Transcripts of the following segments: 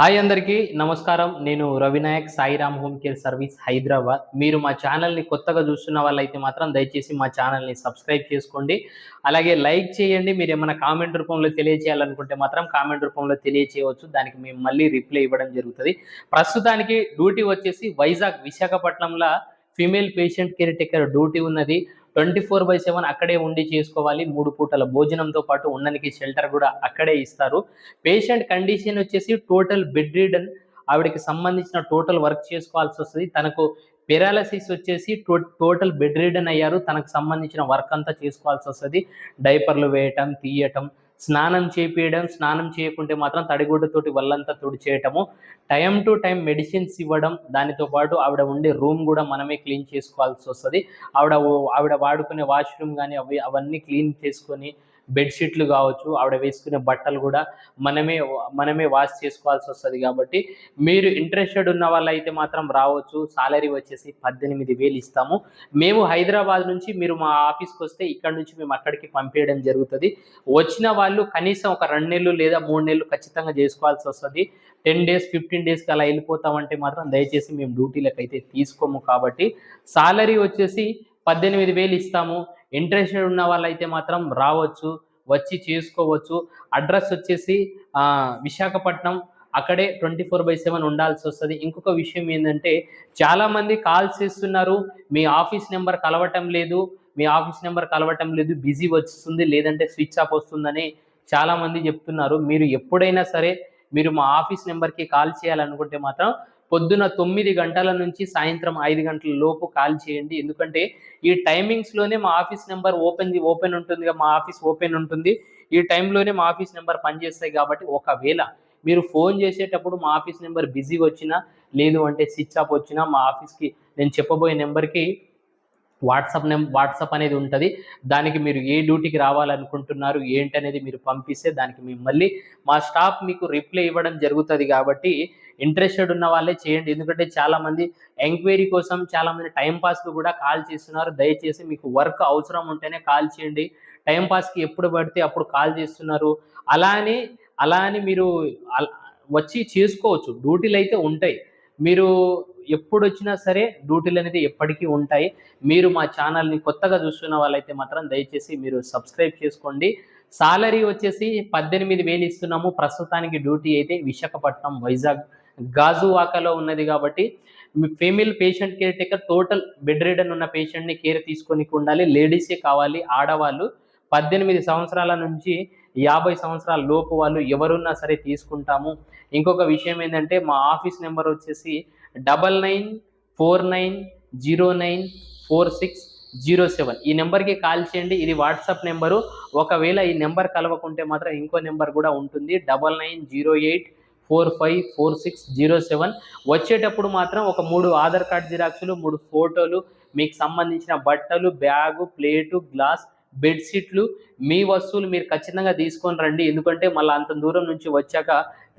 Hi అందరికీ నమస్కారం. నేను Ravinayak Sairam home care service Hyderabad. మీరు మా ఛానల్ని కొత్తగా చూస్తున్న వాళ్ళైతే మాత్రం దయచేసి మా ఛానల్ని సబ్స్క్రైబ్ చేసుకోండి. అలాగే లైక్ చేయండి. మీరు ఏమైనా కామెంట్ రూపంలో తెలియచేయాలనుకుంటే మాత్రం కామెంట్ రూపంలో తెలియచేయవచ్చు. దానికి మేము మళ్ళీ రిప్లై ఇవ్వడం జరుగుతుంది. ప్రస్తుతానికి డ్యూటీ వచ్చేసి వైజాగ్ విశాఖపట్నంలో female patient caretaker duty ఉన్నది. ట్వంటీ ఫోర్ బై సెవెన్ అక్కడే ఉండి చేసుకోవాలి. మూడు పూటల భోజనంతో పాటు ఉండడానికి షెల్టర్ కూడా అక్కడే ఇస్తారు. పేషెంట్ కండిషన్ వచ్చేసి టోటల్ బెడ్ రీడన్ ఆవిడకి సంబంధించిన టోటల్ వర్క్ చేసుకోవాల్సి వస్తుంది. తనకు పెరాలసిస్ వచ్చేసి టో టోటల్ బెడ్ రీడన్ అయ్యారు. తనకు సంబంధించిన వర్క్ అంతా చేసుకోవాల్సి వస్తుంది. డైపర్లు వేయటం తీయటం స్నానం చేపియడం స్నానం చేయకుంటే మాత్రం తడిగుడ్డతోటి వల్లంతా తుడిచేయటము. టైం టు టైం మెడిసిన్స్ ఇవ్వడం దానితో పాటు ఆవిడ ఉండే రూమ్ కూడా మనమే క్లీన్ చేసుకోవాల్సి వస్తుంది. ఆవిడ ఆవిడ వాడుకునే వాష్రూమ్ కానీ అవి అవన్నీ క్లీన్ చేసుకొని బెడ్షీట్లు కావచ్చు ఆవిడ వేసుకునే బట్టలు కూడా మనమే మనమే వాష్ చేసుకోవాల్సి వస్తుంది కాబట్టి మీరు ఇంట్రెస్టెడ్ ఉన్న వాళ్ళైతే మాత్రం రావచ్చు. సాలరీ వచ్చేసి పద్దెనిమిది వేలు ఇస్తాము. మేము హైదరాబాద్ నుంచి మీరు మా ఆఫీస్కి వస్తే ఇక్కడ నుంచి మేము అక్కడికి పంపించడం జరుగుతుంది. వచ్చిన వాళ్ళు కనీసం ఒక రెండు నెలలు లేదా మూడు నెలలు ఖచ్చితంగా చేసుకోవాల్సి వస్తుంది. టెన్ డేస్ ఫిఫ్టీన్ డేస్కి అలా వెళ్ళిపోతామంటే మాత్రం దయచేసి మేము డ్యూటీలకు అయితే తీసుకోము కాబట్టి సాలరీ వచ్చేసి పద్దెనిమిది వేలు ఇస్తాము. ఇంట్రెస్టెడ్ ఉన్న వాళ్ళైతే మాత్రం రావచ్చు వచ్చి చేసుకోవచ్చు. అడ్రస్ వచ్చేసి విశాఖపట్నం. అక్కడే ట్వంటీ ఫోర్ బై సెవెన్ ఉండాల్సి వస్తుంది. ఇంకొక విషయం ఏంటంటే చాలామంది కాల్స్ చేస్తున్నారు. మీ ఆఫీస్ నెంబర్ కలవటం లేదు. మీ ఆఫీస్ నెంబర్ కలవటం లేదు. బిజీ వస్తుంది. లేదంటే స్విచ్ ఆఫ్ వస్తుందని చాలామంది చెప్తున్నారు. మీరు ఎప్పుడైనా సరే మీరు మా ఆఫీస్ నెంబర్కి కాల్ చేయాలనుకుంటే మాత్రం పొద్దున తొమ్మిది గంటల నుంచి సాయంత్రం ఐదు గంటల లోపు కాల్ చేయండి. ఎందుకంటే ఈ టైమింగ్స్లోనే మా ఆఫీస్ నెంబర్ ఓపెన్ ఓపెన్ ఉంటుంది మా ఆఫీస్ ఓపెన్ ఉంటుంది. ఈ టైంలోనే మా ఆఫీస్ నెంబర్ పనిచేస్తాయి కాబట్టి ఒకవేళ మీరు ఫోన్ చేసేటప్పుడు మా ఆఫీస్ నెంబర్ బిజీ వచ్చినా లేదు అంటే స్విచ్ ఆఫ్ వచ్చినా మా ఆఫీస్కి నేను చెప్పబోయే నెంబర్కి వాట్సాప్ నెం వాట్సాప్ అనేది ఉంటుంది. దానికి మీరు ఏ డ్యూటీకి రావాలనుకుంటున్నారు ఏంటనేది మీరు పంపిస్తే దానికి మేము మళ్ళీ మా స్టాఫ్ మీకు రిప్లై ఇవ్వడం జరుగుతుంది కాబట్టి ఇంట్రెస్టెడ్ ఉన్న వాళ్ళే చేయండి. ఎందుకంటే చాలామంది ఎంక్వైరీ కోసం చాలామంది టైంపాస్కి కూడా కాల్ చేస్తున్నారు. దయచేసి మీకు వర్క్ అవసరం ఉంటేనే కాల్ చేయండి. టైంపాస్కి ఎప్పుడు పడితే అప్పుడు కాల్ చేస్తున్నారు. అలా అని అలా అని మీరు వచ్చి చేసుకోవచ్చు. డ్యూటీలు అయితే ఉంటాయి. మీరు ఎప్పుడు వచ్చినా సరే డ్యూటీలు అనేది ఎప్పటికీ ఉంటాయి. మీరు మా ఛానల్ని కొత్తగా చూస్తున్న వాళ్ళైతే మాత్రం దయచేసి మీరు సబ్స్క్రైబ్ చేసుకోండి. సాలరీ వచ్చేసి పద్దెనిమిది వేలు ఇస్తున్నాము. ప్రస్తుతానికి డ్యూటీ అయితే విశాఖపట్నం వైజాగ్. గాజువాకలో ఉన్నది కాబట్టి మీ female patient caretaker total bedridden ఉన్న పేషెంట్ని కేర్ తీసుకొని ఉండాలి. లేడీసే కావాలి ఆడవాళ్ళు. పద్దెనిమిది సంవత్సరాల నుంచి యాభై సంవత్సరాల లోపు వాళ్ళు ఎవరున్నా సరే తీసుకుంటాము. ఇంకొక విషయం ఏంటంటే మా ఆఫీస్ నెంబర్ వచ్చేసి double nine four nine zero nine four six zero seven. ఈ నెంబర్కి కాల్ చేయండి. ఇది వాట్సాప్ నెంబరు. ఒకవేళ ఈ నెంబర్ కలవకుంటే మాత్రం ఇంకో నెంబర్ కూడా ఉంటుంది. Double nine zero eight four five four six zero seven. వచ్చేటప్పుడు మాత్రం ఒక మూడు ఆధార్ కార్డ్ జిరాక్సులు మూడు ఫోటోలు మీకు సంబంధించిన బట్టలు బ్యాగు ప్లేటు గ్లాస్ బెడ్షీట్లు మీ వస్తువులు మీరు ఖచ్చితంగా తీసుకొని రండి. ఎందుకంటే మళ్ళీ అంత దూరం నుంచి వచ్చాక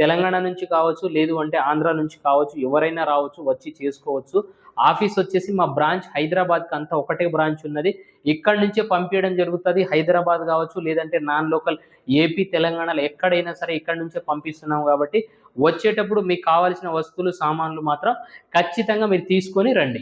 తెలంగాణ నుంచి కావచ్చు లేదు అంటే ఆంధ్ర నుంచి కావచ్చు ఎవరైనా రావచ్చు వచ్చి చేసుకోవచ్చు. ఆఫీస్ వచ్చేసి మా బ్రాంచ్ హైదరాబాద్కి అంతా ఒకటే బ్రాంచ్ ఉన్నది. ఇక్కడ నుంచే పంపించడం జరుగుతుంది. హైదరాబాద్ కావచ్చు లేదంటే నాన్ లోకల్ ఏపీ తెలంగాణలో ఎక్కడైనా సరే ఇక్కడ నుంచే పంపిస్తున్నాం కాబట్టి వచ్చేటప్పుడు మీకు కావాల్సిన వస్తువులు సామాన్లు మాత్రం ఖచ్చితంగా మీరు తీసుకొని రండి.